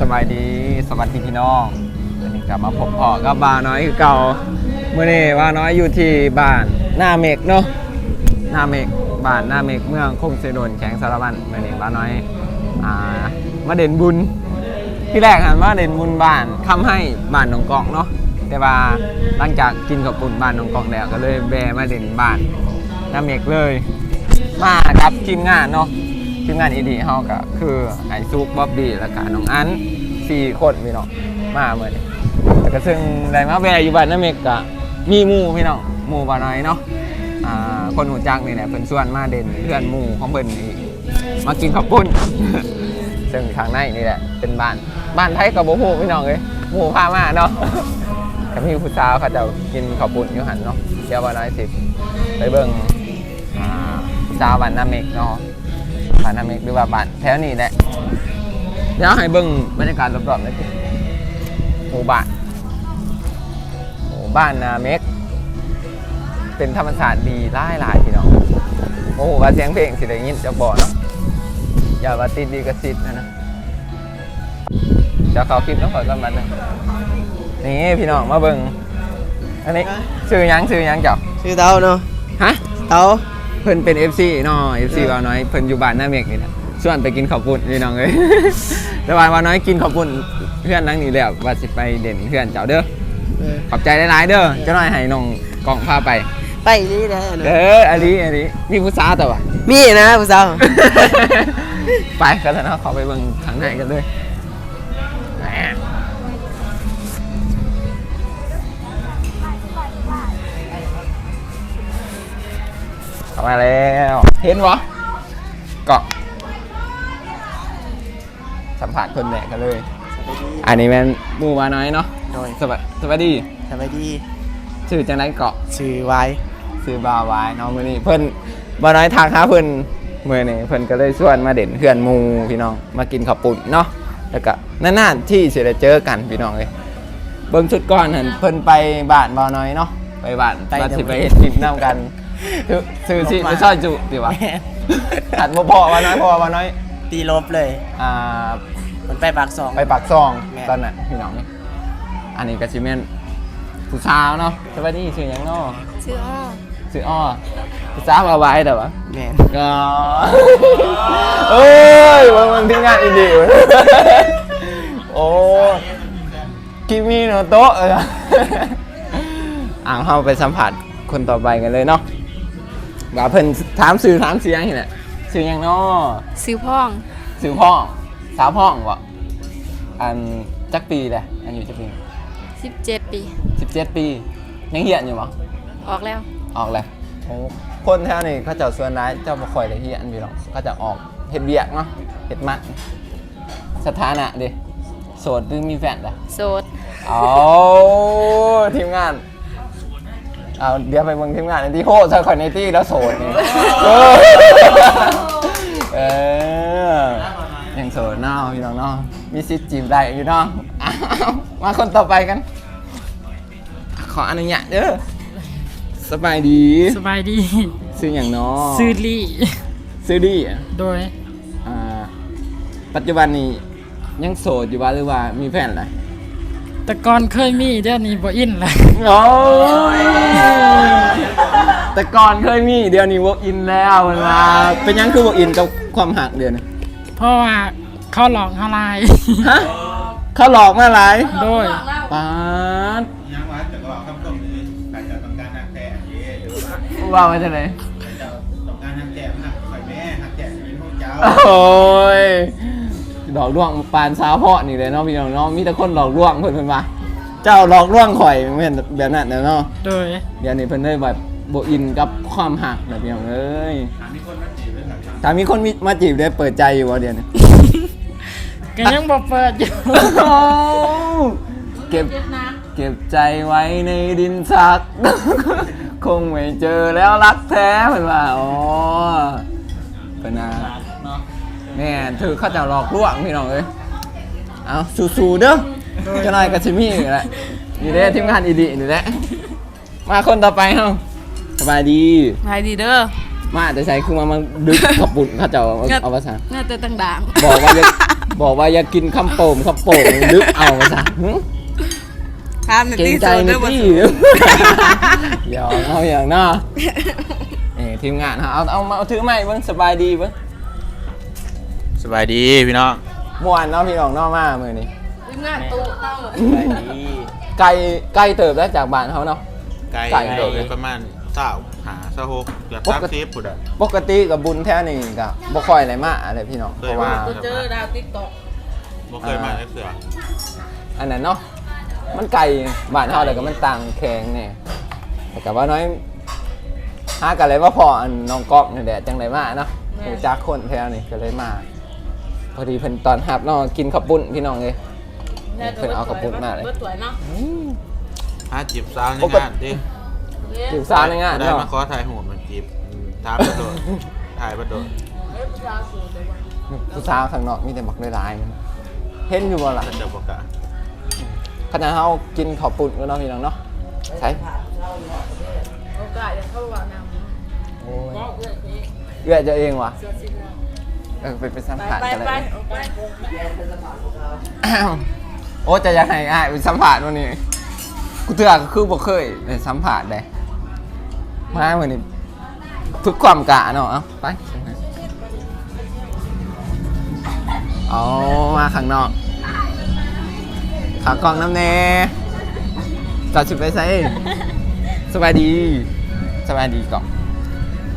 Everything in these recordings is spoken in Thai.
สบายดีสวัสดีพี่น้องวันนี้กลับมาพบพ่อกับบาน้อยคือเก่าเมื่อนี้ว่าน้อยอยู่ที่บ้านหน้าเมกเนาะหน้าเมกบ้านหน้าเมกเมืองคงเซโดนแข็งสารบันเมื่อนี้ว่าน้อยอ่ามาเด่นบุญที่แรกหันว่าเด่นบุญบ้านคำให้บ้านหนองกอกเนาะแต่ว่าหลังจากกินกับปุ่นบ้านหนองกอกแล้วก็เลยแบมาเด่นบ้านหน้าเมกเลย มากับทีมงานเนาะ ทีมงานอีดีเฮาก็คือไอซุกบ๊อบบี้แล้วก็น้องอันสี่คนพี่น้องมาเหมือนแล้วก็ซึ่งได้มาแวะอยู่บ้านน้าเมกก็มีหมู่พี่น้องหมู่บ่น้อยเนาะอ่าคนหูจักนี่แหละเพิ่นส่วนมาเด่นเพื่อนหมู่ของเพิ่นอีกมากินข้าวปุ้น ซึ่งทางในนี่แหละเป็นบ้านบ้านไทยกับบ่ฮู้พี่น้องเอ้ยหมู่พามาเนาะก็มีผู้สาวเขาจะกินข้าวปุ้นอยู่หันเนาะเดี๋ยวบ่น้อยสิไปเบิ่งอ่าซาวบ้านนาเมกเนาะ บ้านนาเมกหรือว่าบ้านแถวนี้แหละเดี๋ยวให้เบิ่งบรรยากาศรอบๆหน่อยสิหมู่บ้านหมู่บ้านนาเมกเป็นธรรมศาสตร์ดีหลายหลายๆพี่น้องโอ้โหว่าเสียงเพลงสิได้ยินจะบอกเนาะอย่าว่าติดดีกับสิทธิ์นะนะจะเขาคลิปต้องขอกันมาหนึ่งนี่พี่น้องมาเบิ่งอันนี้ซื้อหยังซื้อหยังเจ้าชื่อเต้าเนาะฮะเต้า เพิ่นเป็น FC เนาะ FC ว่าน้อยเพิ่นอยู่บ้านหน้าเมกนี่แหละส่วนไปกินข้าวปุ้นพี่น้องเอ้ยแต่ว่าว่าน้อยกินข้าวปุ้นเพื่อนนั่งนี่แล้วว่าสิไปเด่นเพื่อนเจ้าเด้อเออขอบใจหลายๆเด้อเจ้าน้อยให้น้องกล่องพาไป ไปนี่ได้นะเด้ออันนี้อันนี้มีผู้สาวแต่ว่ามีนะผู้สาวไปกันแล้วเนาะขอไปเบิ่งข้างในกันเลย มาแล้ว เห็นวะเกาะสัมผัสคนแหนกันเลย อันนี้แม่นหมูวาน้อยเนาะโดยสวัสสวัสดีสบายดีชื่อจังไรเกาะชื่อไว้ซื้อบาวายเนาะมื้อนี้เพิ่นบ่น้อยทางหาเพิ่นมื้อนี้เพิ่นก็เลยชวนมาเด่นเพื่อนหมู่พี่น้องมากินข้าวปุ้นเนาะแล้วก็นานๆที่สิได้เจอกันพี่น้องเอ้ยเบิ่งชุดก่อนหั่นเพิ่นไปบ้านบ่าวน้อยเนาะไปบ้านว่าสิไปเฮ็ดคลิปนํกัน ซื้อสิไปซอยจุติวะถัดบ่พอว่าน้อยพอว่าน้อย ตีลบเลยอ่ามันไปปากสอง ไปปากซองแม่ ตอนน่ะพี่น้องนี่อันนี้ก็สิแม่นผู้สาวเนาะสวัสดีชื่อหยังเนาะชื่ออ้อชื่ออ้อผู้สาวบ่าวายแต่ว่า แมนอ๋อเอ้ยวันวันที่งานอินดีเว้ยโอ้คิมิโนโตะเลยอะอ่างเข้าไปสัมผัสคนต่อไปกันเลยเนาะ ว่าเพิ่นถามสื่อถามเสียงนี่แหละสื่อหยังเนาะซื้อพ่องสื่อพ่องสาวพ่องวะอันจักปีเลยอันอยู่จักปี17 ปีสิบเจ็ดปียังเหียนอยู่มั้ออกแล้ว ออกเลยโอ้คนแถวนี้เขาเจะส่วนร้ายเจ้าบ่ค่อยได้เฮียนพี่น้องเขาจะออกเฮ็ดเวียกเนาะเฮ็ดมักสถานะดิโสดหรือมีแฟนล่ะโสด เอาทีมงาน เอาเดี๋ยวไปเบิ่งทีมงานอันที่โหซะคอนเนตี้แล้วโสดนี่เออเออยังโสดเนาะพี่น้องเนาะมีสิทธิ์จีบได้อยู่เนาะอ้าวมาคนต่อไปกัน ขออนุญาตเด้อสบายดีสบายดี ซื้ออย่างเนาะซื้อลี่ ซื้อดีอะโดย อ่าปัจจุบันนี้ยังโสดอยู่บ้าหรือว่ามีแฟนอะไร แต่ก่อนเคยมีเดี๋ยวนี้บ่อินละโอ้ยแต่ก่อนเคยมีเดี๋ยวนี้วกอินแล้วมันมาเป็นยังคือวกอินกับความหักเดือนนี้เพราะว่าเขาหลอกเขาลายฮะเขาหลอกมาหลายโดยปาดยังว่าแต่ก็คำตรงนี้ใครจะต้องการหักแต่เย่หรือว่าว่ามาจากไหนใครจะต้องการหักแต่หักข่อยแม่หักแต่จะเป็นพวกเจ้าโอ้ย ดอกล่วงปานสาวเพาะนี่เลยเนาะพี่น้องเนาะมีแต่คนหลอกล่วงเพิ่นเพิ่นมาเจ้าหลอกล่วงข่อยเหมือนแบบนั้นเนาะโดยเดี๋ยวนี้เพิ่นได้แบบโบอินกับความหักแบบอย่างเอ้ยถามมีคนมาจีบเลยครับถ้ามีคนมีมาจีบได้เปิดใจอยู่วะเดี๋ยวนี้ก็ยังบ่เปิดอยู่เก็บเก็บใจไว้ในดินซัก คงไม่เจอแล้วรักแท้เพิ่นว่าอ๋อเป็นนาแม่นถือเข้าเจะหลอกลวงพี่น้องเอ้ยเอาสู้ๆเด้อเจะนายกับชิมี่นี่แหละนี่แหละทีมงานอีดีนี่แหละมาคนต่อไปเฮาสบายดีไายดีเด้อมาแต่ใช้คือมามาดึกขับบุญเขาเจะเอาเอาภาษา น่าจะต่างบอกว่าอย่าบอกว่าอย่ากินคำโป่งคำโป่งดึกเอาภาษาหึทามเกรงใจในที่เดี๋ยวเอาอย่างน่าเอ้ทีมงานฮะเอาเอามาเอาถือไม้เบิ้งสบายดีเบิ้ง สบายดีพี่น้องม่วนเนาะพี่น้องเนอกมามือนี้ๆทีมงานตู้เต้าสบายดีไกลไกลเติบได้จากบ้านเขาเนาะ ไกลไกลโดยประมาณเศร้าหาเศร้าหกเกือบปสามกติ สิบปุดอะ ปกติกับบุญแท้นี่ก็บ่ค่อยอะไรมากอะไรพี่น้องเคเพยราะว่ามาเจอดาวติ๊กต็อกบ่เคยมาได้เสืออันนั้นเนาะมันไกลบ้านเฮาแต่ก็มันต่างแข็งเนี่ยแต่ก็ว่าน้อยหากันเลยว่าพออันน้องก๊อกนี่แหละจังไดมาเนาะรู้จักคนแถวนี่ก็เลยมา พอดีเพิ่นตอนรับเนาะกินข้าวปุ้นพี่น้องเลยเพิ่นเอาข้าวปุ้นมาเลยเบิดสวยเนาะหาจีบสาวในปกติงานดิจีบสาวในงานได้เนาะมาขอถ่ายหัวมันจีบอืมถามประโดดถ่ายประโดดผู้สาวข้างนอกมีแต่บักหลายๆมันเห็นอยู่บ่ล่ะเป็นเจ้าบอกกะขณะเฮากินข้าวปุ้นก็เนาะพี่น้องเนาะใช่โอกาสจะเข้าว่านำโอ้ยก็เอื้อยนี้เอื้อจะเองว่ะ เสื้อสีเหลืองเออไปไปสัมผัสไปกันเลยไปออกไปอ้าวโอ้จะยังไงอะไปสัมผัสวันนี้กูเถื่อก็คือบ่เคยได้สัมผัสได้มาวันนี้ฝึกความกะเนาะเอาไปเอามาข้างนอกขากล้องน้ำเนจอดชุดไปใส่สบายดีสบายดีก่อน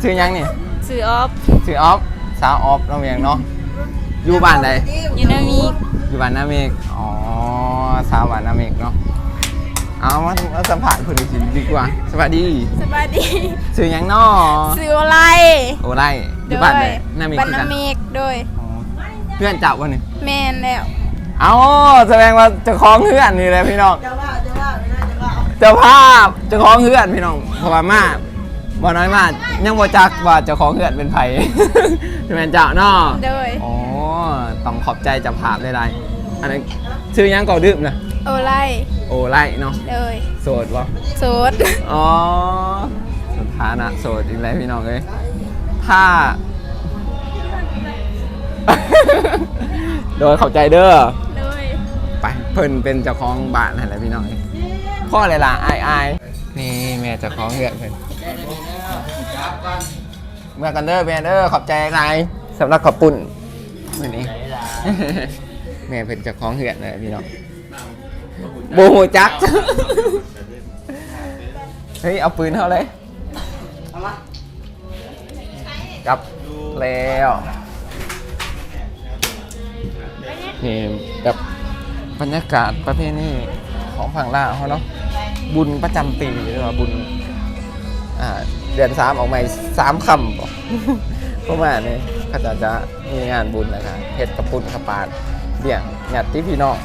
ชื่อยังนี่ซื้อออฟ ชื่อออฟ สาวออฟน้องเมียงเนาะอยู่บ้านใดยูนามิกอยู่บ้านนาเมกอ๋อสาวบ้านนาเมกเนาะเอามามาสัมผัสคนอื่นดีกว่าสวัสดีสบายดีชื่อหยังเนาะซื้ออะไรโอ้ไล่อยู่บ้านไหนนาเมกบ้านคือนากันมิกโดยอ๋อเพื่อนจับวันนี้แมนแล้วเอาแสดงว่าเจะคล้าของเพื่อนนี่เลยพี่น้องเจ้าภาพเจะคล้าของเพื่อนพี่น้องเพราะว่ามา บ่น้อยมากยังบ่จักว่าเจะคล้าของเพื่อนเป็นไผเป็นแม่นเจ้าเนาะโดยอ๋อต้องขอบใจเจ้าภาพได้ไรอันนั้นชื่อหยังก่อดื่มนะโอไลโอ้ไล่เนาะโดยโสดวะโสดอ๋อสถานะโสดอีกแล้วพี่น้องเอ้ยถ้า โดยเข้าใจเด้อโดย ไปเพิ่นเป็นเจ้าของบ้านนั่นแหละพี่น้องเอ้ยพ่ออะไรล่ะอายอาย นี่แม่เจ้าของเหือนเพิ่นเมื่อกันเด้อแม่เด้อขอบใจหลายสำหรับขอบปุ่นมื้อนี้ แม่เพิ่นเจ้าของเหือนเลยพี่น้องโบโหจัก เฮ้ย เอาปืนเท่าเลยกับแล้วนี่แบบบรรยากาศประเพณีของฝั่งลาวเขาเนาะ บุญประจำปีหรือว่าบุญอ่าเดือนสามออกมาสามคำบอกประมาณนี้เขาจะจะมีงานบุญนะครับเฮ็ดกระปุ่นกระปาดเบี่ยงหยัดที่พี่น้อง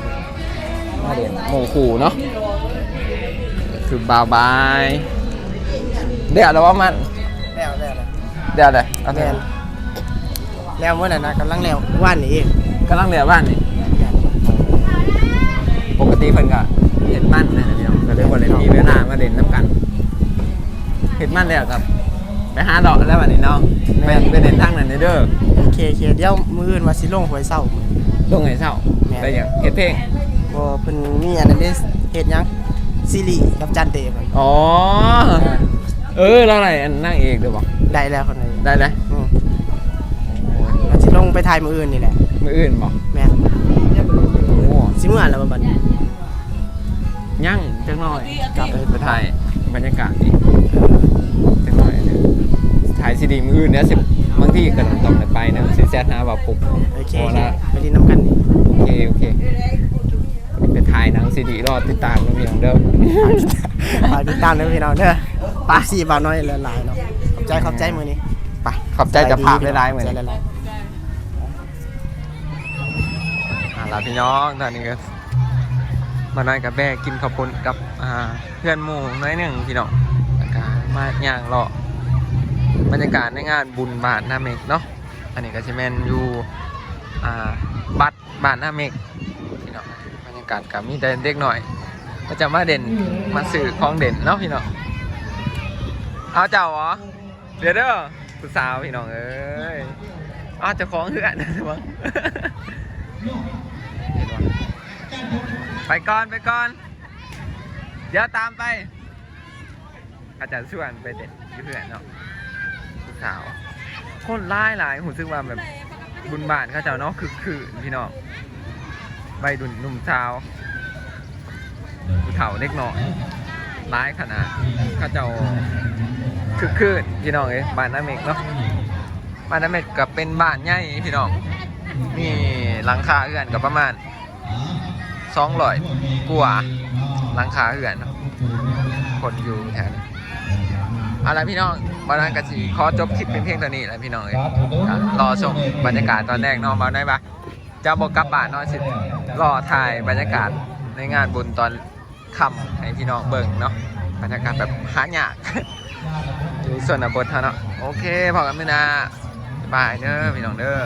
มาเรียนหมูขู่เนาะคือบาวบายเดี๋ยวเราว่ามันแล้วแล้วแล้วเดี๋ยวเลยเอาเถแม่นอะแล้วเมื่อไหร่นะกำลังแล้วว่านนี้กำลังเดือบ้านนี่ปกติเพิ่นก็เห็นมันนะ บ่ได้มีเวลามาเล่นน้ำกันเห็นมันแล้วครับ ไปหาดอกแล้ววันนี้น้องไปไปเล่นทางนั้นเด้อโอเคโอเคเดี๋ยวมื้ออื่นว่าสิลงหวยเศร้าลงไงเศร้าแม่นไปอย่างเฮ็ดเพลงบ่เพิ่นมีอันนั้นเด้เฮ็ดหยังซีรีส์กับจันเตเพิ่นอ๋อ เออแล้วอะไรอันนั่งเอกเดี๋ยวบอกได้แล้วคนนี้ได้เลยอืมมันสิลงไปถ่ายมื้ออื่นนี่แหละมืออื่นบอกแม่นโอ้สิมื้อแล้วบ่บัดนี้ ยั่งจังหน่อยกลับไปไปถ่ายบรรยากาศอีกจังหน่อยเนี่ยถ่ายซีดีมืออื่นเนี่ยสิบางที่ก็ต้องได้ไปนะซีแซดนะว่าปุ๊บโอเคพโออเคละไปดินน้ำกันนี่โอเคโอเคไปถ่ายหนังซีดีรอติดตามกันอย่างเดิมฝากติดตามด้วยพี่น้องเด้อปากสีบ่าวน้อยหลายๆเนาะขอบใจขอบใจมื้อนี้ไปขอบใจจะภาพได้ร้ายๆเหมือนใจกันหลายอ่าลาพี่น้องตอนนี้ก็ มาน้อยกับแม่กินข้าวปุ้นกับเพื่อนหมู่น้อยหนึ่งพี่น้องแล้วก็มาย่างเลาะบรรยากาศในงานบุญบาทน้าเมกเนาะอันนี้ก็จะแมนอยู่บัตรบาทน้าเมกพี่น้องบรรยากาศกับมีแต่เด็กหน่อยก็จะมาเด่นมาสื่อของเด่นเนาะพี่น้องเอาเจ้าเหรอเดี๋ยวเด้อผู้สาวพี่น้องเอ้ยอ้าวเจะคล้าของเหือนนะมั้งเห็นปะ ไปก่อนไปก่อน เดี๋ยวตามไป อาจารย์ชวนไปเด็ดเพื่อนเนาะผู้สาวคนร้ายหลายหูซึ่งว่าแบบบุญบานเขาเจ้าเนาะคือคือพี่น้องใบดุนหนุ่มสาวผู้เฒ่าเล็กน้อยร้ายขนาดเขาเจ้าคือคืนพี่น้องเอ้ยบ้านน้าเมกเนาะบ้านน้าเมกกับเป็นบ้านใหญ่พี่น้องมีหลังคาเอื้อนกับประมาณ สองร้อยกว่าหลังคาเอื้อนคนอยู่แถวนั้อาละพี่น้องบอลนันกะสีขอจบคลิปเป็นเพียงเท่านี้แหล้วพี่น้องเอ้ยอะรอชมบรรยากาศตอนแรกน้องบอลได้ปะจะบอกกลับบ้านเนอนสิรอถ่ายบรรยากาศในงานบุญตอนค่ำให้พี่น้องเบิ่งเนาะบรรยากาศแบบหายากอยู่ส่วนบทเท่าเนาะโอเคพอกันมือนาบายเด้อพี่น้องเด้อ